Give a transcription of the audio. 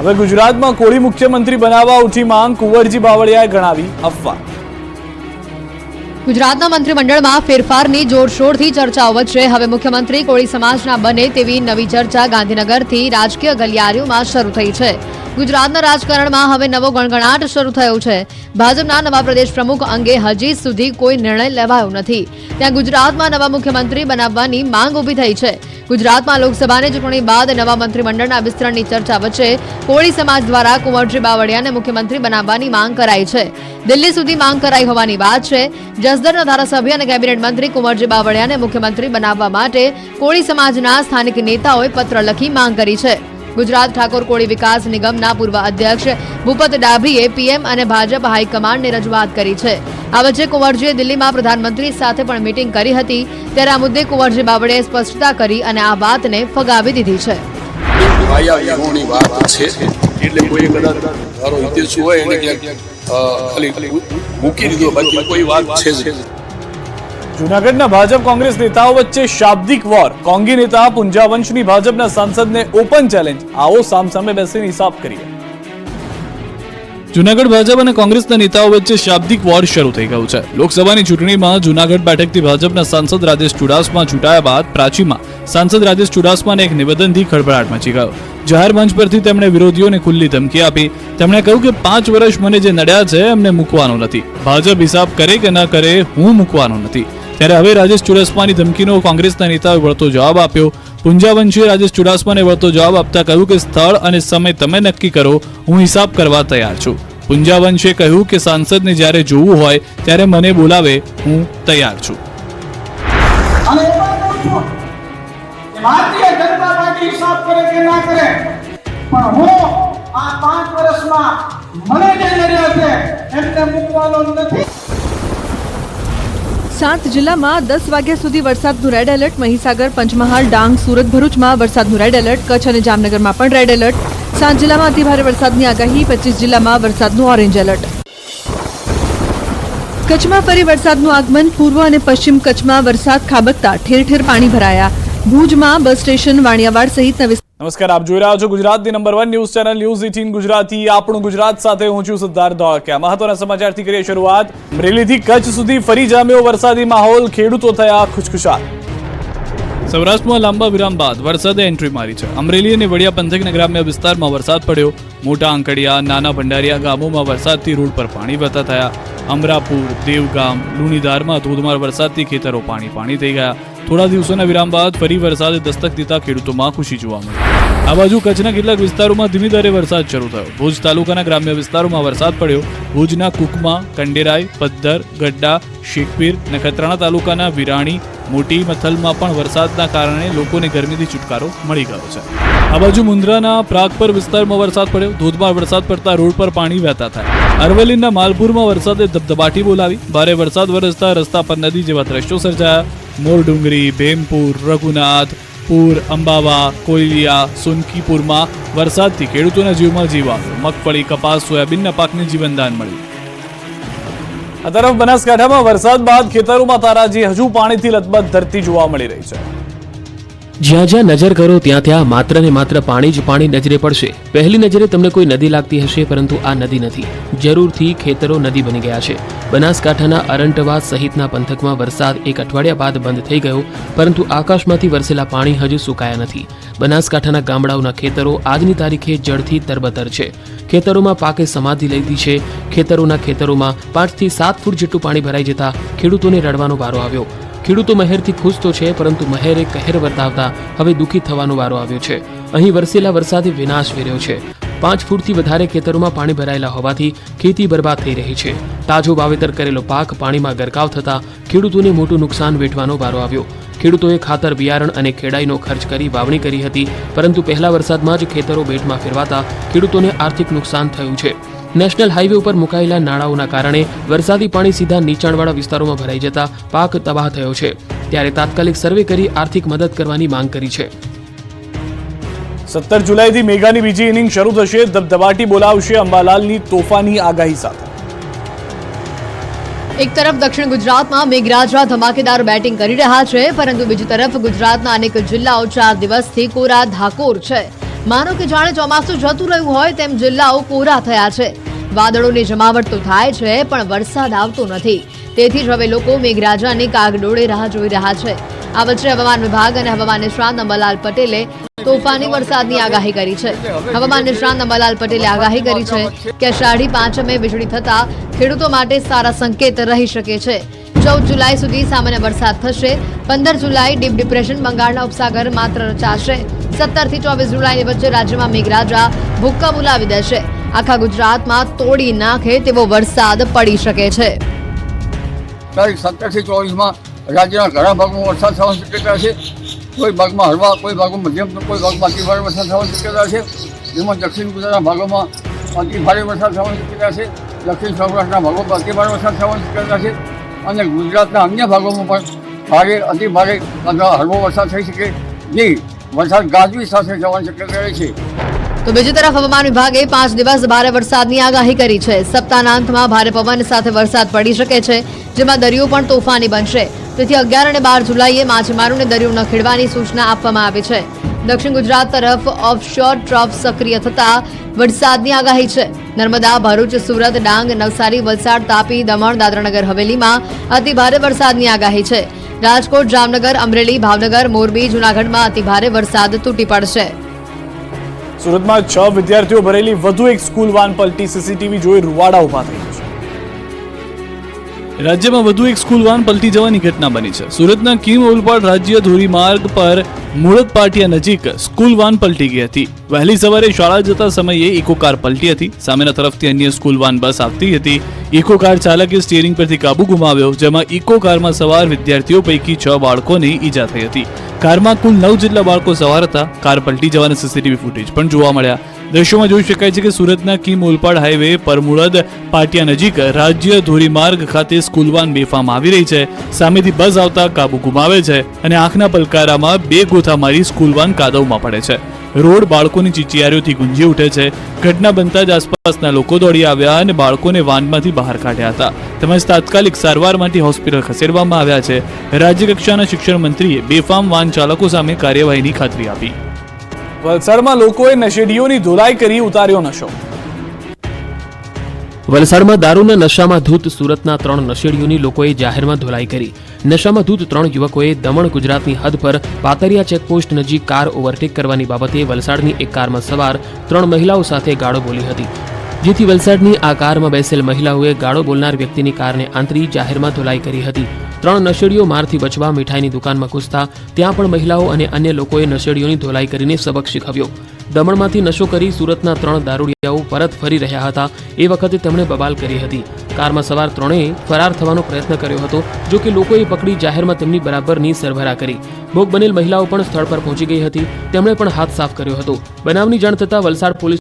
હવે ગુજરાતમાં કોળી મુખ્યમંત્રી બનાવવા ઉઠી માંગ કુંવરજી બાવળિયાએ ગણાવી અફવા. ગુજરાતના મંત્રીમંડળમાં ફેરફારની જોરશોરથી ચર્ચાઓ વચ્ચે હવે મુખ્યમંત્રી કોળી સમાજના બને તેવી નવી ચર્ચા ગાંધીનગરથી રાજકીય ગલિયારીઓમાં શરૂ થઈ છે. ગુજરાતના રાજકારણમાં હવે નવો ગણગણાટ શરૂ થયો છે. ભાજપના નવા પ્રદેશ પ્રમુખ અંગે હજી સુધી કોઈ નિર્ણય લેવાયો નથી. ત્યાં ગુજરાતમાં નવા મુખ્યમંત્રી બનાવવાની માંગ ઊભી થઈ છે. ગુજરાતમાં લોકસભાની ચૂંટણી બાદ નવા મંત્રીમંડળના વિસ્તરણની ચર્ચા વચ્ચે કોળી સમાજ દ્વારા કુંવરજી બાવળિયાને મુખ્યમંત્રી બનાવવાની માંગ કરાઈ છે. દિલ્હી સુધી માંગ કરાઈ હોવાની વાત છે. જસદરના ધારાસભ્ય અને કેબિનેટ મંત્રી કુંવરજી બાવળિયાને મુખ્યમંત્રી બનાવવા માટે કોળી સમાજના સ્થાનિક નેતાઓએ પત્ર લખી માંગ કરી છે. ગુજરાત ઠાકોર કોળી વિકાસ નિગમના પૂર્વ અધ્યક્ષ ભૂપત ડાભીએ પીએમ અને ભાજપ હાઈકમાન્ડને રજૂઆત કરી છે. આ વચ્ચે કુંવરજીએ દિલ્હીમાં પ્રધાનમંત્રી સાથે પણ મીટિંગ કરી હતી. ત્યારે આ મુદ્દે કુંવરજી બાવળિયાએ સ્પષ્ટતા કરી અને આ વાતને ફગાવી દીધી છે. એટલે કોઈ કદાચ મારો ઉદ્દેશ હોય એને ક્યાંક ખાલી મૂકી દીધો, બાકી કોઈ વાત છે. જૂનાગઢના ભાજપ કોંગ્રેસ નેતાઓ વચ્ચે શાબ્દિક વોર. કોંગી નેતા પુંજાવંશની ભાજપના સાંસદને ઓપન ચેલેન્જ. આવો સામસામે બેસીને હિસાબ કરીએ. જૂનાગઢ ભાજપ અને કોંગ્રેસના નેતાઓ વચ્ચે શાબ્દિક વોર શરૂ થઈ ગયું છે. લોકસભાની ચૂંટણીમાં જૂનાગઢ બેઠકથી ભાજપના સાંસદ રાજેશ ચુડાસમા ચૂંટાયા બાદ પ્રાચીમાં સાંસદ રાજેશ ચુડાસમાને એક નિવેદનથી ખળભળાટ મચી ગયો. જાહેર મંચ પરથી તેમણે વિરોધીઓને ખુલ્લી ધમકી આપી. તેમણે કહ્યું કે પાંચ વર્ષ મને જે નડ્યા છે એમને મૂકવાનો નથી. ભાજપ હિસાબ કરે કે ન કરે હું મૂકવાનો નથી. ત્યારે હવે રાજેશ ચુડાસમાની ધમકીનો કોંગ્રેસના નેતાઓએ વળતો જવાબ આપ્યો. પુંજાવંશીએ રાજેશ ચુડાસમાને વળતો જવાબ આપતા કહ્યું કે સ્થળ અને સમય તમે નક્કી કરો, હું હિસાબ કરવા તૈયાર છું. પુંજાવંશે કહ્યું કે સાંસદને જ્યારે જોવું હોય ત્યારે મને બોલાવે, હું તૈયાર છું. ભારતીય જનતા પાર્ટી હિસાબ કરે કે ના કરે, પણ હું આ પાંચ વર્ષમાં મને જે લડ્યા છે એમને મૂકવાનો નથી. સાત જિલ્લામાં દસ વાગ્યા સુધી વરસાદનું રેડ એલર્ટ મહીસાગર, પંચમહાલ, ડાંગ, સુરત, ભરૂચમાં વરસાદનું રેડ એલર્ટ કચ્છ અને જામનગરમાં પણ રેડ એલર્ટ સાત જિલ્લામાં અતિભારે વરસાદની આગાહી. પચીસ જિલ્લામાં વરસાદનું ઓરેન્જ એલર્ટ કચ્છમાં ફરી વરસાદનું આગમન. પૂર્વ અને પશ્ચિમ કચ્છમાં વરસાદ ખાબકતા. ઠેર ઠેર પાણી ભરાયા. ભુજમાં બસ સ્ટેશન વાણિયાવાડ સહિત નમસ્કાર, આપ જોઈ રહ્યા છો ગુજરાતની number one news channel news eighteen Gujarati. આપણું ગુજરાત સાથે હું છું સિદ્ધાર્થ ધોળકિયા. મહત્વના સમાચારથી કરીએ શરૂઆત. અમરેલીથી કચ્છ સુધી ફરી જામ્યો વરસાદી માહોલ, ખેડૂતો થયા ખુશખુશાલ. સૌરાષ્ટ્રમાં લાંબા વિરામ બાદ વરસાદે એન્ટ્રી મારી છે. અમરેલી અને વડિયા પંથકના ગ્રામ્ય વિસ્તારમાં વરસાદ પડ્યો. મોટા આંકડિયા, નાના ભંડારિયા ગામોમાં વરસાદથી રોડ પર પાણી વહેતા થયા. અમરાપુર, દેવગામ, લુણીધારમાં ધોધમાર વરસાદથી ખેતરો પાણી પાણી થઈ ગયા. થોડા દિવસોના વિરામ બાદ ફરી વરસાદે દસ્તક દીધા ખેડૂતોમાં ખુશી જોવા મળી. આ બાજુ કચ્છના કેટલાક વિસ્તારોમાં ધીમી ધારે વરસાદ શરૂ થયો. ભુજ તાલુકાના ગ્રામ્ય વિસ્તારોમાં વરસાદ પડ્યો. ભુજના કુકમા, કંડેરાઈ, પદ્ધર, ગડ્ડા, શેખપીર, નખત્રાણા તાલુકાના વિરાણી, મોટી મથલમાં પણ વરસાદના કારણે લોકોને ગરમીથી છુટકારો મળી ગયો છે. આ બાજુ મુન્દ્રાના પ્રાગપર વિસ્તારમાં વરસાદ પડ્યો. ધોધમાર વરસાદ પડતા રોડ પર પાણી વહેતા થાય. અરવલ્લીના માલપુરમાં વરસાદે ધબધબાટી બોલાવી. ભારે વરસાદ વરસતા રસ્તા પર નદી જેવા દ્રશ્યો સર્જાયા. મોરડુંગરી, ભેમપુર, રઘુનાથ પૂર, અંબાવા, કોયલિયા, સોનકીપુરમાં વરસાદથી ખેડૂતોના જીવમાં જીવા. મગફળી, કપાસ, સોયાબીનના પાકને જીવનદાન મળ્યું. આ તરફ બનાસકાંઠામાં વરસાદ બાદ ખેતરોમાં તારાજી હજુ પાણીથી લથબથ ધરતી જોવા મળી રહી છે. જ્યાં જ્યાં નજર કરો ત્યાં ત્યાં માત્ર ને માત્ર પાણી જ પાણી નજરે પડશે. પહેલી નજરે તમને કોઈ નદી લાગતી હશે, પરંતુ આ નદી નથી. જરૂરથી ખેતરો નદી બની ગયા છે. બનાસકાંઠાના અરંટવા સહિતના પંથકમાં વરસાદ એક અઠવાડિયા બાદ બંધ થઈ ગયો, પરંતુ આકાશમાંથી વરસેલા પાણી હજુ સુકાયા નથી. બનાસકાંઠાના ગામડાઓના ખેતરો આજની તારીખે જળથી તરબતર છે. ખેતરોમાં પાકે સમાધિ લીધી છે. ખેતરોના ખેતરોમાં પાંચથી સાત ફૂટ જેટલું પાણી ભરાઈ જતા ખેડૂતોને રડવાનો વારો આવ્યો. ખેડૂતો મહેરથી ખુશ તો છે, પરંતુ મહેરે કહેર વર્તાવતા હવે દુઃખી થવાનો વારો આવ્યો છે. અહીં વરસેલા વરસાદે વિનાશ વેર્યો છે. પાંચ ફૂટથી વધારે ખેતરોમાં પાણી ભરાયેલા હોવાથી ખેતી બરબાદ થઈ રહી છે. તાજો વાવેતર કરેલો પાક પાણીમાં ગરકાવ થતા ખેડૂતોને મોટું નુકસાન વેઠવાનો વારો આવ્યો. ખેડૂતોએ ખાતર, બિયારણ અને ખેડાઈનો ખર્ચ કરી વાવણી કરી હતી, પરંતુ પહેલા વરસાદમાં જ ખેતરો બેટમાં ફેરવાતા ખેડૂતોને આર્થિક નુકસાન થયું છે. નેશનલ હાઈવે ઉપર મુકાયેલા નાળાઓના કારણે વરસાદી પાણી સીધા નીચાણવાળા વિસ્તારોમાં ભરાઈ જતા પાક તબાહ થયો છે. ત્યારે તાત્કાલિક સર્વે કરી આર્થિક મદદ કરવાની માંગ કરી છે. સત્તર જુલાઈથી મેઘાની બીજી ઇનિંગ શરૂ થશે. ધબધબાટી બોલાવશે અંબાલાલની તોફાની આગાહી સાથે. એક તરફ દક્ષિણ ગુજરાતમાં મેઘરાજા ધમાકેદાર બેટિંગ કરી રહ્યા છે પરંતુ બીજી તરફ ગુજરાતના અનેક જિલ્લાઓ ચાર દિવસથી કોરા ધાકોર છે. માનો કે જાણે ચોમાસું જતું રહ્યું હોય તેમ જિલ્લાઓ કોરા થયા છે. વાદળોની જમાવટ તો થાય છે, પણ વરસાદ આવતો નથી. તેથી જ હવે લોકો મેઘરાજાની કાગડોળે રાહ જોઈ રહ્યા છે. આ વચ્ચે હવામાન વિભાગ અને હવામાન નિષ્ણાંત અંબાલાલ પટેલે તોફાની વરસાદની આગાહી કરી છે. હવામાન નિષ્ણાંત અંબાલાલ પટેલે આગાહી કરી છે કે અષાઢી પાંચમે વીજળી થતા ખેડૂતો માટે સારા સંકેત રહી શકે છે. ચૌદ જુલાઈ સુધી સામાન્ય વરસાદ થશે. પંદર જુલાઈ ડીપ ડિપ્રેશન બંગાળના ઉપસાગર માત્ર રચાશે સત્તરથી ચોવીસ જુલાઈની વચ્ચે રાજ્યમાં મેઘરાજા ભૂક્કા બોલાવી દેશે. આખા ગુજરાતમાં તોડી નાખે તેવો વરસાદ પડી શકે છે. તારીખ સત્તરથી ચોવીસમાં રાજ્યના ઘણા ભાગમાં વરસાદ થવાની શક્યતા છે. કોઈ ભાગમાં હળવા, કોઈ ભાગમાં મધ્યમ, કોઈ ભાગમાં અતિ ભારે વરસાદ થવાની શક્યતા છે. જેમાં દક્ષિણ ગુજરાતના ભાગોમાં અતિ ભારે વરસાદ થવાની શક્યતા છે. દક્ષિણ સૌરાષ્ટ્રના ભાગોમાં અતિ ભારે વરસાદ થવાની શક્યતા છે. અને ગુજરાતના અન્ય ભાગોમાં પણ ભારે, અતિ ભારે હળવો વરસાદ થઈ શકે જે વરસાદ ગાજવી સાથે જવાની શક્યતા છે. તો બીજી તરફ હવામાન વિભાગે પાંચ દિવસ ભારે વરસાદની આગાહી કરી છે. સપ્તાહના અંતમાં ભારે પવન સાથે વરસાદ પડી શકે છે, જેમાં દરિયો પણ તોફાની બનશે. તેથી અગિયાર અને બાર જુલાઈએ માછીમારોને દરિયો ન ખેડવાની સૂચના આપવામાં આવી છે. દક્ષિણ ગુજરાત તરફ ઓફશોર ટ્રફ સક્રિય થતા વરસાદની આગાહી છે. નર્મદા, ભરૂચ, સુરત, ડાંગ, નવસારી, વલસાડ, તાપી, દમણ, દાદરાનગર, હવેલીમાં અતિ ભારે વરસાદની આગાહી છે. રાજકોટ, જામનગર, અમરેલી, ભાવનગર, મોરબી, જૂનાગઢમાં અતિ ભારે વરસાદ તૂટી પડશે. સુરતમાં છ વિદ્યાર્થીઓ ભરેલી વધુ એક સ્કૂલ વાન પલટી સીસીટીવી જોઈ રૂવાડા ઊભા થઈ છે. રાજ્યમાં વધુ એક સ્કૂલ વાન પલટી જવાની ઘટના બની છે. સુરતના કિમ ઓલપાડ રાજ્ય ધોરીમાર્ગ પર મુળદ પાટિયા નજીક સ્કૂલ વાન પલટી ગઈ હતી. વહેલી સવારે શાળા જતા સમયે ઇકો કાર પલટી હતી. સામેના તરફથી અન્ય સ્કૂલ વાન બસ આવતી હતી. ઇકો કાર ચાલકે સ્ટીયરિંગ પરથી કાબુ ગુમાવ્યો, જેમાં ઇકો કારમાં સવાર વિદ્યાર્થીઓ પૈકી છ બાળકોને ઈજા થઈ હતી. કારમાં કુલ નવ જેટલા બાળકો સવાર હતા. કાર પલટી જવાના સીસીટીવી ફૂટેજ પણ જોવા મળ્યા. દ્રશ્યોમાં જોઈ શકાય છે કે સુરતના કિમ ઓલપાડ હાઈવે પરમુળદ પાટિયા નજીક રાજ્ય ધોરીમાર્ગ ખાતે સ્કૂલ વાન બેફામ આવી રહી છે. સામેથી બસ આવતા કાબુ ગુમાવે છે અને આંખના પલકારામાં બે ગોથા મારી સ્કૂલવાન કાદવમાં પડે છે. રોડ બાળકોની ચીચિયારીઓથી ગુંજી ઉઠે છે. ઘટના બનતા જ આસપાસના લોકો દોડી આવ્યા અને બાળકોને વાનમાંથી બહાર કાઢ્યા હતા. તેમજ તાત્કાલિક સારવાર માટે હોસ્પિટલ ખસેડવામાં આવ્યા છે. રાજ્યકક્ષાના શિક્ષણ મંત્રીએ બેફામ વાન ચાલકો સામે કાર્યવાહીની ખાતરી આપી. વલસાડમાં લોકોએ નશેડીઓની ધોલાઈ કરી ઉતાર્યો નશો. વલસાડમાં દારૂના નશામાં ધૂત સુરતના ત્રણ નશેડીઓની લોકોએ જાહેરમાં ધોલાઈ કરી. નશામાં ધૂત ત્રણ યુવકોએ દમણ ગુજરાતની હદ પર પાતરિયા ચેકપોસ્ટ નજીક કાર ઓવરટેક કરવાની બાબતે વલસાડની એક કારમાં સવાર ત્રણ મહિલાઓ સાથે ગાળો બોલી હતી. જેથી વલસાડની આ કારમાં બેસેલ મહિલાઓએ ગાળો બોલનાર વ્યક્તિની કારને આંતરી જાહેરમાં ધોલાઈ કરી હતી. ત્રણ નશેડીઓ મારથી બચવા મીઠાઈની દુકાનમાં ઘૂસતા ત્યાં પણ મહિલાઓ અને અન્ય લોકોએ નશેડીઓની ધોલાઈ કરીને સબક શીખવ્યો. દમણમાંથી નશો કરી સુરતના ત્રણ દારૂડિયાઓ પરત ફરી રહ્યા હતા. એ વખતે તેમણે બબાલ કરી હતી. કારમાં સવાર ત્રણેય ફરાર થવાનો પ્રયત્ન કર્યો હતો, જો કે લોકોએ પકડી જાહેરમાં તેમની બરાબરની સરભરા કરી. ભોગ બનેલ મહિલાઓ પણ સ્થળ પર પહોંચી ગઈ હતી. તેમણે પણ હાથ સાફ કર્યો હતો. બનાવની જાણ થતાં વલસાડ પોલીસ